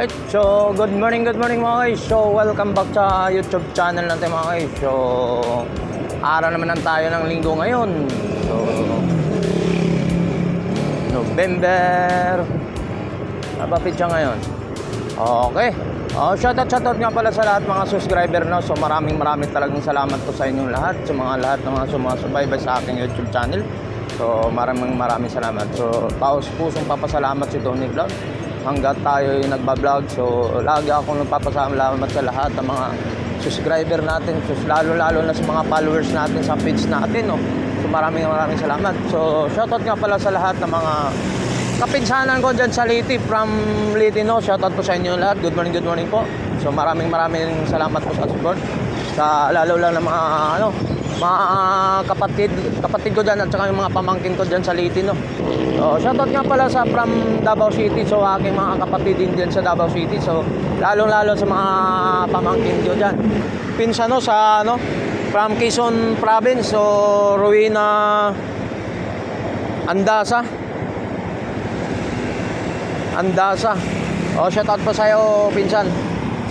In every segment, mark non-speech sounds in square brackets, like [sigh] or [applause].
Alright, so good morning, good morning mga guys. So welcome back sa YouTube channel natin mga guys. So araw naman ang tayo ng linggo ngayon. So November Napapit siya ngayon. Okay. Oh, shoutout, shoutout nga pala sa lahat mga subscriber no. So maraming maraming talagang salamat po sa inyong lahat, sa mga lahat ng mga sumasubaybay sa aking YouTube channel. So maraming maraming salamat. So taos pusong papasalamat si Tony Vlog hanggat tayo yung nagbablog. So lagi akong nagpapasalamat sa lahat ng mga subscriber natin. So lalo lalo na sa mga followers natin sa page natin no. So maraming maraming salamat. So shoutout nga pala sa lahat ng mga kapinsanan ko dyan sa Liti from Liti no shoutout po sa inyo lahat good morning good morning po so maraming maraming salamat po sa support sa lalo lang ng mga ano mga kapatid kapatid ko dyan at saka yung mga pamangkin ko dyan sa Liti no? So shoutout nga pala sa from Davao City. So aking mga kapatid din dyan sa Davao City. So lalo lalo sa mga pamangkin ko dyan. Pinsan no sa ano from Quezon Province. So Rowena Andasa. Andasa. Oh, shout out po sa iyo, pinsan.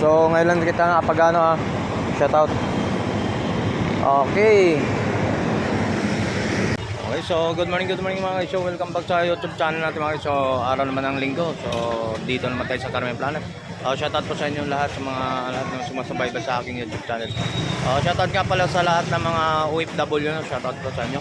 So, ngayon lang kita nakapag ano, ah, shout out. Okay. Okay, so good morning, good morning mga guys. So, welcome back sa YouTube channel natin mga guys. So, araw naman ng linggo. So, dito naman tayo sa Carmen Planet. Oh, shout out po sa inyo lahat sa mga lahat ng sumasabay ba sa aking YouTube channel. Oh, shout out nga pala sa lahat ng mga OFW no. Shout out po sa inyo.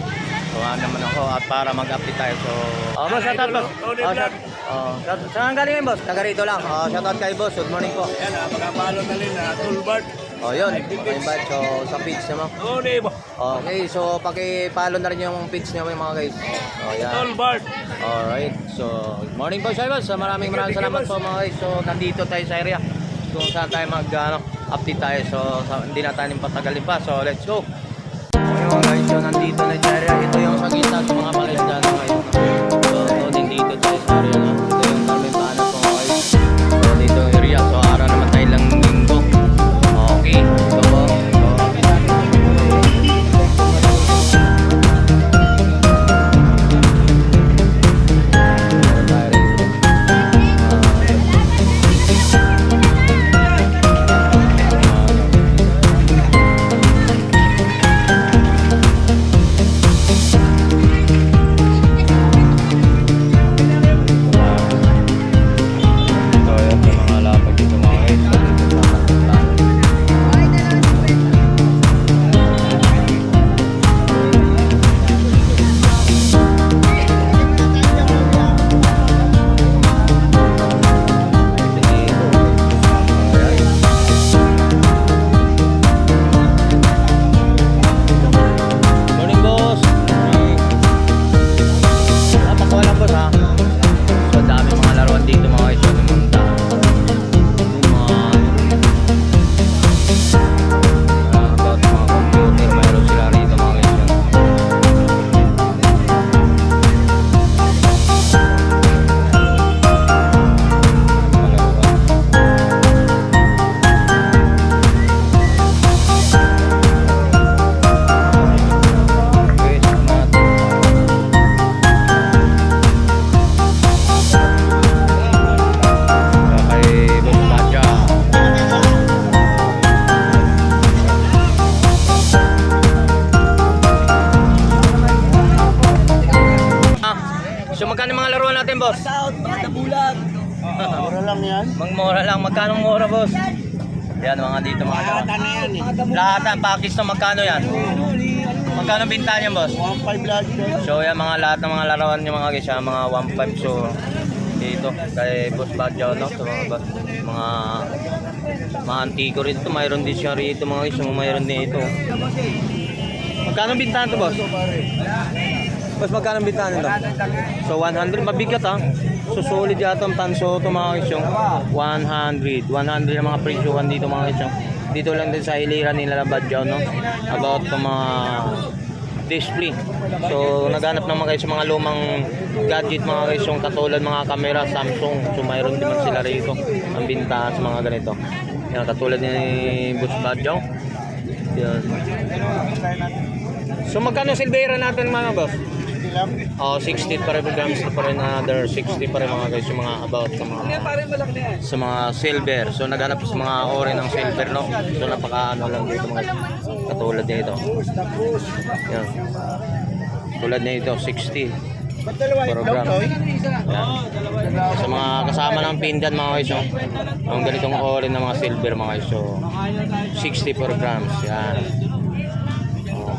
So, ano naman ako at para mag-update tayo. So, oh, boss, shout out boss. Oh, shout, oh, shout, saan galing yun, boss? Taga rito lang. Oh, shout out kay boss. Good morning po. Yan, ah, pagkapalo na rin na Tulbart. Oh, yun. Pa-invite. So, sa page di ba? Okay, so paki-follow na rin yung page niyo mga guys. Oh, yan. Tulbart. Alright, so good morning po sa So maraming maraming salamat po mga guys. So nandito tayo sa area kung saan tayo mag ano, update tayo. So sa, hindi na tayo patagalin pa. So let's go. Okay mga guys, so nandito na sa area. Ito yung sa gitna sa mga palisda na ngayon. So din dito tayo sa area na. Yan, mga dito mga laruan. Kata na yan eh. Lahat ng package na magkano yan? Magkano binta niyan, boss? 1.5 lang yan. So yan mga lahat ng mga larawan niyo mga guys, ah, mga 1.5 so dito kay Boss Badja no, so mga mga mga antiko rito, mayroon din siya rito mga guys, mayroon din ito. Magkano bintahan to, boss? Boss, magkano bintahan nito? So 100 mabigat ha. So solid yata ang tanso to mga guys yung 100. 100 ang mga presyuhan dito mga guys yung. Dito lang din sa hilira nila na Badjaw no. About to mga display. So naghanap naman kayo sa mga lumang gadget mga guys yung katulad mga camera Samsung. So mayroon din man sila rito ang bintahan sa mga ganito. Yan katulad ni Boss Badjaw. Yan. So magkano silbera natin mga boss? 60 lang. Oh, 60 pa rin grams pa rin another 60 pa rin mga guys yung mga about sa mga sa mga silver. So naghanap sa mga ore ng silver no. So napaka ano lang dito mga katulad nito. Yan. Tulad nito 60 Ba't dalawa per yung gram. Toy? Yan. Sa mga kasama ng pindan mga guys, oh. Ang ganitong ore ng mga silver mga guys. So 60 per grams. Yan.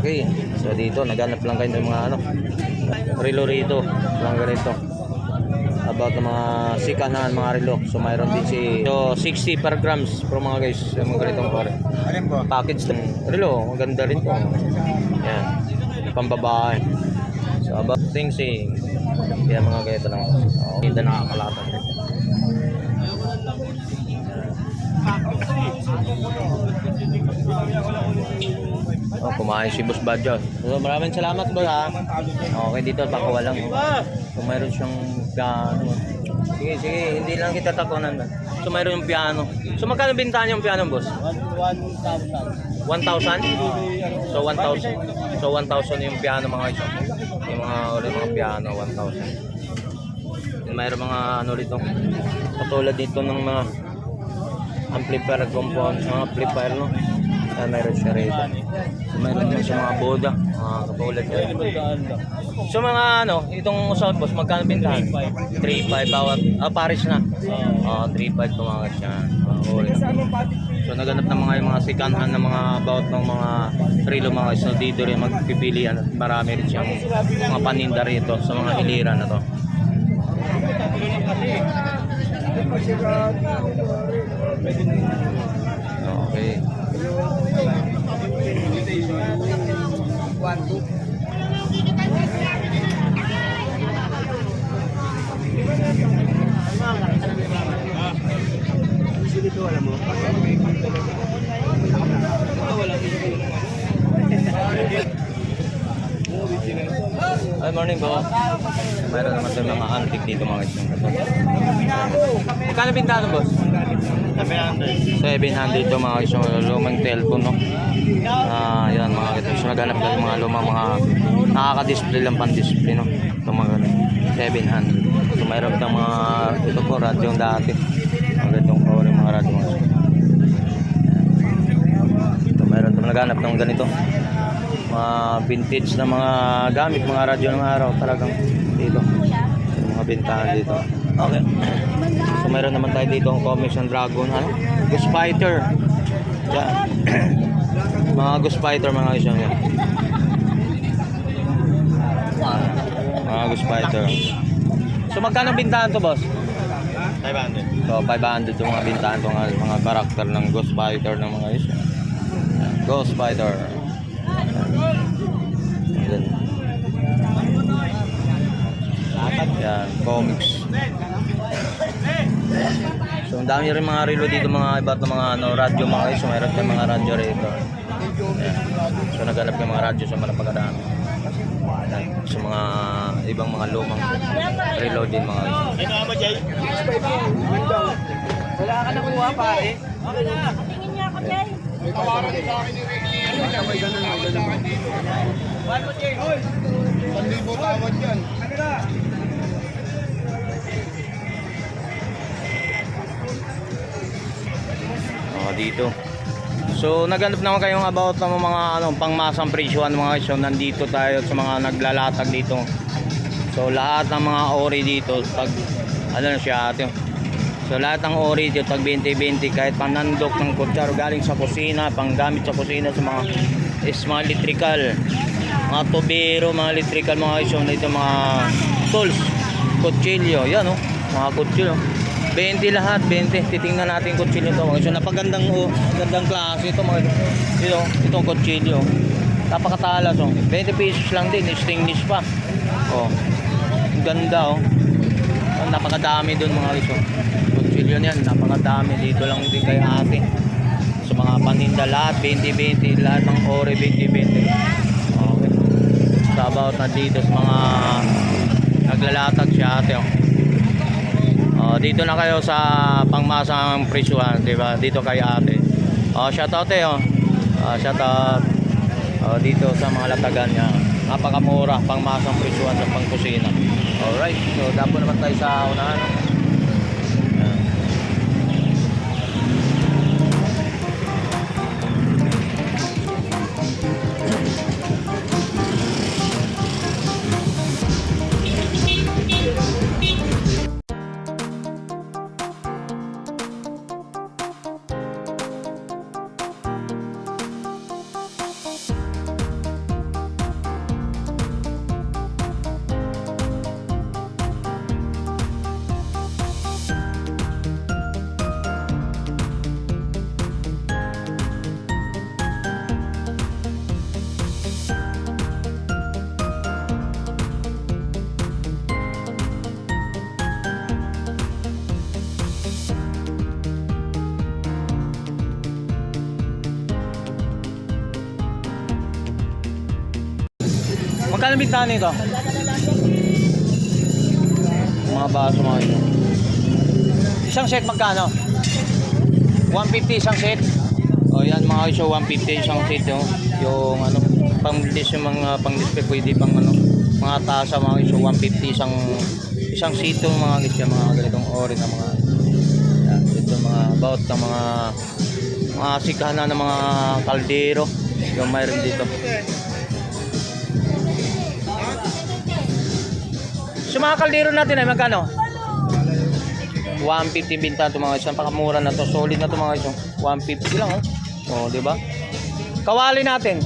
Okay. So dito naghanap lang kayo ng mga ano relo rito. Lang ganito. About mga sikanan mga relo. So mayroon din si so 60 per grams pro mga guys. Yung mga ganitong po? Package ng relo. Maganda rin to. Yan. Pambabae. So about sing sing. Kaya mga ganito lang. Oh, hindi na nakakalatan. Oh, kumain si Boss Badjo. So, maraming salamat boss ha. Okay dito, pakuha lang. So, mayroon siyang piano. Sige, sige, hindi lang kita takunan. So, mayroon yung piano. So, magkano bintahan yung piano, boss? 1,000. 1,000? So, 1,000. So, 1,000 yung piano mga iso. Yung mga ulit mga piano, 1,000. Yung mayroon mga ano rito. Katulad dito ng mga amplifier compound, mga amplifier no. Ah, mayroon siya rito. So, mayroon din siya mga boda, mga katulad yan. So mga ano, itong usap boss, magkano bintahan? 3.5 bawat, ah Paris na. Ah, 3.5 tumangat siya. Ulit. So naghanap ng mga yung mga sikanhan ng mga about ng mga relo mga so dito rin magpipili ano, marami rin siyang mga paninda rito sa mga hilira na to. Okay. Dito alam mo. Ay, morning po. Mayroon naman sa mga antique dito mga isang Magkano bintahan boss? 700. 700 ito mga isang lumang telephone no. Ah, yan mga. So naghanap ng mga lumang mga nakaka-display lang pan-display no. Ito mga ganun. 700. So mayroon tayong mga ito po radyo dati. Mga ganitong ore mga radyo mga. Ito mayroon tayong naghanap ng ganito. Mga vintage na mga gamit, mga radyo ng araw talagang dito. Mga bintahan dito. Okay. So mayroon naman tayo dito ang Commission Dragon, ano? Ghost Fighter. Yan. [clears throat] mga Ghost Fighter mga isang yan. Mga Ghost Fighter. So magkano bintahan to, boss? 500. So 500 to mga bintahan to mga, mga karakter ng Ghost Fighter ng mga isang. Ghost Fighter. Yan. Yan, comics. So, ang dami rin mga relo dito, mga iba't mga ano, radyo mga iso. Meron tayong mga radyo rito. Yan. So, naghanap ng mga radyo sa. Yan. So, mga ibang mga lumang relo din mga iso. Ay, nakama Jay. Wala ka nakuha pare. Tingin niya ako. May tawaran sa akin ni Ricky. May ganun, may ganun. Mo, Jay. Hoy! 1,000 tawad yan. Dito. So, naghanap naman kayong about ng mga ano, pangmasang presyohan mga iso. Nandito tayo sa mga naglalatag dito. So, lahat ng mga ori dito, pag, ano na siya ate. So, lahat ng ori dito, tag 20-20, kahit panandok ng kutsaro galing sa kusina, panggamit sa kusina sa mga is mga electrical, mga tubero, mga electrical, mga iso, dito mga tools, kutsilyo, yan oh, mga kutsilyo. 20 lahat, 20. Titingnan natin yung kutsilyo to. Mga iso, napagandang oh, gandang klase ito mga ito, itong kutsilyo. Napakatalas oh. 20 pesos lang din, stainless pa. Oh. Ang ganda oh. Oh, napakadami doon mga iso. Kutsilyo niyan, napakadami dito lang din kay ate. Sa mga paninda lahat, 20-20, lahat ng ore 20-20. Okay. Sa about na dito sa mga naglalatag si ate oh. Oh, dito na kayo sa pangmasang presyuhan, 'di ba? Dito kay ate. Oh, shout out eh oh. Ah, shout out. Oh, dito sa mga latagan niya. Napakamura, pangmasang presyuhan sa pangkusina. Alright, so dapo naman tayo sa unahan. Magkano bigtaan nito? Mga baso mga ito. Isang set magkano? 150 isang set. O yan mga iso 150 isang set yung, yung ano pang list yung mga pang display pwede pang ano mga tasa mga iso 150 isang isang yung mga yung mga ganitong ori na mga yan, ito mga about ng mga mga sikana ng mga kaldero yung mayroon dito. Sa mga kaldero natin ay magkano? 150 binta ito mga isang pakamura na to. Solid na to mga isang. 150 lang oh. Oh, di ba? Kawali natin.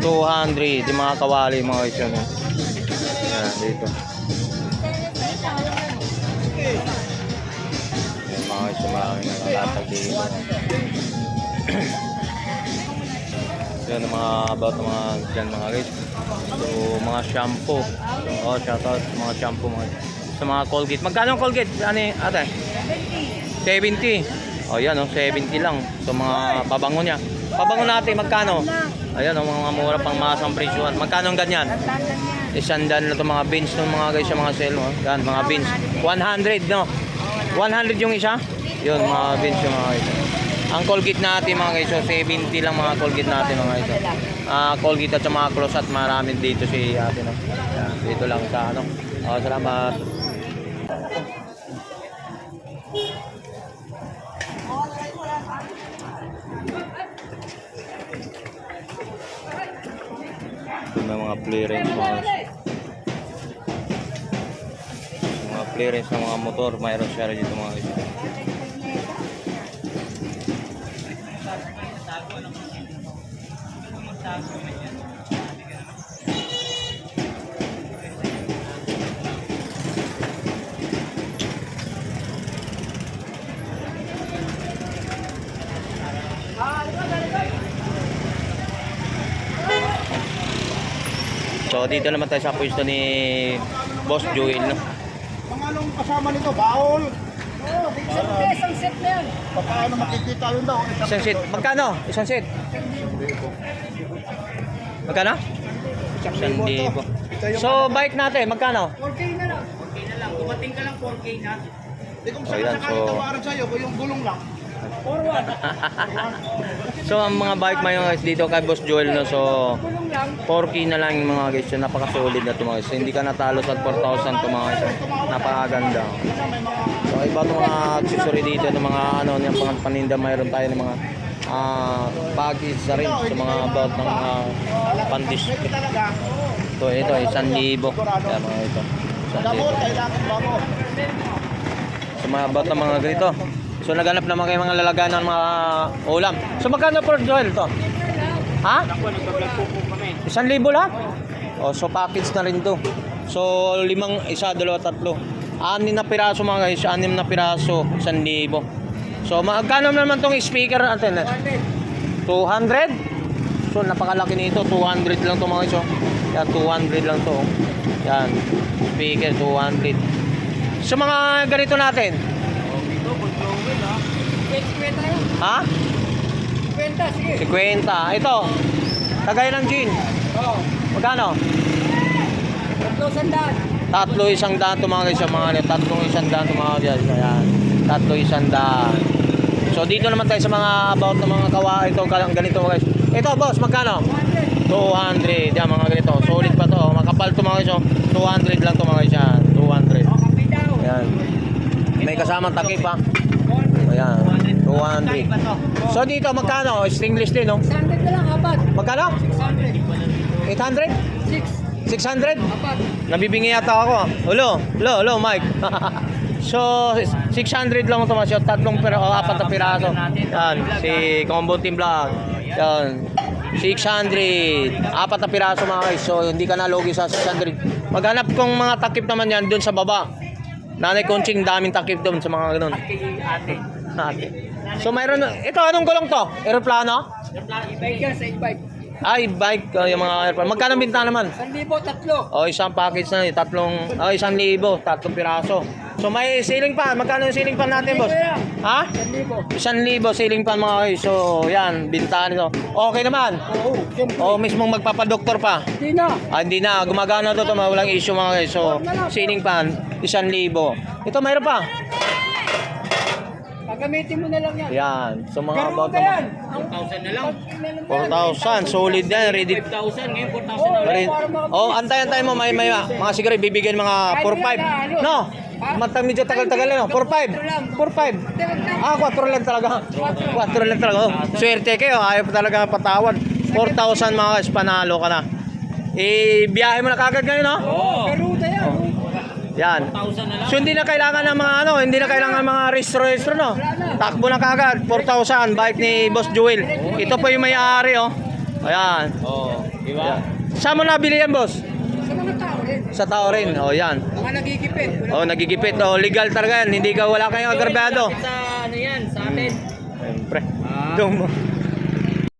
200 di mga kawali mga isang. Oh. Yan, dito. Yan, mga isang maraming nakalatag dito. [clears throat] Yan ang mga about mga dyan mga guys. So mga shampoo. So, oh, shout out sa mga shampoo mga sa mga Colgate. Magkano ang Colgate? Ano ate? 70. Oh, yan oh, 70 lang. So mga pabango niya. Pabango natin magkano? Ayan oh, mga mura pang masang presyuhan. Magkano ang ganyan? Isang dan na to mga beans ng mga guys sa mga sale oh. Yan, mga beans. 100 no. 100 yung isa. Yun, mga beans yung mga guys. Ang Colgate natin mga guys, so 70 lang mga Colgate natin mga guys. Ah, Colgate at mga close marami dito si ate no. Dito lang sa ano. Oh, salamat. Ito mga clearance mga. Mga clearance ng mga motor, mayroon siya dito mga guys. So dito naman tayo sa pwesto ni Boss Joel no. Mga anong kasama nito? Baol? Isang set na yan. Baka ano makikita yun daw. Isang seat. Magkano? Isang seat. Magkano? Isang libo. So bike natin, magkano? 4K na lang. 4K na lang. Dumating ka lang 4K na. Di kung sakasakali so- tawaran sa'yo, kung yung gulong lang. Forward. [laughs] So ang mga bike mo guys dito kay Boss Joel no. So Kulong lang. 4K na lang yung mga guys. So, napaka-solid na ito mga guys. So, hindi ka natalo sa 4,000 ito mga guys. Napakaganda. So iba itong mga accessory dito ng mga ano yung mga paninda mayroon tayo ng mga ah package sa rin sa mga about ng mga pandis. Ito talaga. Ito, ito, isang libo. Kaya mga ito. Isang libo. Sa mga about ng mga ganito. So naghanap naman kayo mga lalagayan ng mga ulam. So magkano per Joel to? Ha? Isang libo lang? O, so package na rin to. So limang, isa, dalawa, tatlo. Anim na piraso mga guys, anim na piraso, isang libo. So magkano naman tong speaker natin? 200? So napakalaki nito, 200 lang to mga oh. Yan, 200 lang to. oh. Yan, speaker 200. So mga ganito natin, Ito, good blowing ha. 50 tayo. ha? 50, sige. 50. Ito, kagaya ng gin. Oo. Magkano? Tatlo sandaan. Tatlo isang daan to mga guys, mga tatlong isang daan to mga guys. Ayan. Tatlo isang daan. So dito naman tayo sa mga about ng mga kawa ito ganito guys. Ito boss, magkano? 100. 200. Yan mga ganito. Solid pa to. Makapal to mga guys. oh. 200 lang to mga guys. Yan. 200. Oh, kape daw. Yan. May kasamang takip pa. Ayan. 200. Iba to. So dito magkano? Stainless din no? 600 na lang, apat. Magkano? 600. 800? 6. 600? Apat. Nabibingi yata ako. Ulo, ulo, ulo, Mike. [laughs] so, 600 lang ito shot. Tatlong pero oh, apat na piraso. Yan, si Combo Team Vlog. Yan. 600. Apat na piraso mga guys. So, hindi ka nalugi sa 600. Maghanap kong mga takip naman yan dun sa baba. Nanay Kunching, daming takip doon sa mga ganun. Ate. Ate. So, mayroon. Ito, anong gulong to? Aeroplano? Bike yan, side bike. Ay, bike. oh, yung mga aeroplano. Magkano binta naman? 1,000, tatlo. O, isang package na, tatlong, o, isang libo, tatlong piraso. So, may ceiling fan. Magkano yung ceiling fan natin, boss? Ha? 1,000. Isang libo ceiling fan mga guys. So, yan, bintahan nito. Okay naman. Oo, siyempre. O, mismong magpapadoktor pa. Hindi na. Ah, hindi na, gumagana to, to walang issue mga guys. So, ceiling fan, isang libo. Ito, mayroon pa. Gagamitin mo na lang yan. Yan. So, mga Garo about ka yan. naman. 4,000 na lang. 4,000. Solid yan. Ready. 5,000 ngayon 4,000 na. Ready. Oh, antay-antay mo. May, may, mga siguro bibigyan mga 4-5. No. Matang medyo tagal-tagal no. 4-5. 4-5. Ah, 4 lang talaga. 4 lang talaga. Oh, swerte kayo. Ayaw pa talaga patawad. 4,000 mga guys. Panalo ka na. Eh, biyahe mo na kagad ngayon, no? Oo. Garuda yan. Yan. 4,000 na lang. So hindi na kailangan ng mga ano, hindi na kailangan ng mga registro-registro no. Takbo na kagad, 4,000 bike ni Boss Jewel. Ito po yung may-ari oh. Ayan. Oo. Di ba? Saan mo nabili yan, boss? Sa mga tao rin. Sa tao rin. Oh, yan. Mga nagigipit. Oh, nagigipit. Oh, legal talaga yan. Hindi ka wala kayong agrabado. Sa ano yan, sa atin. Siyempre. Ah. Doon mo.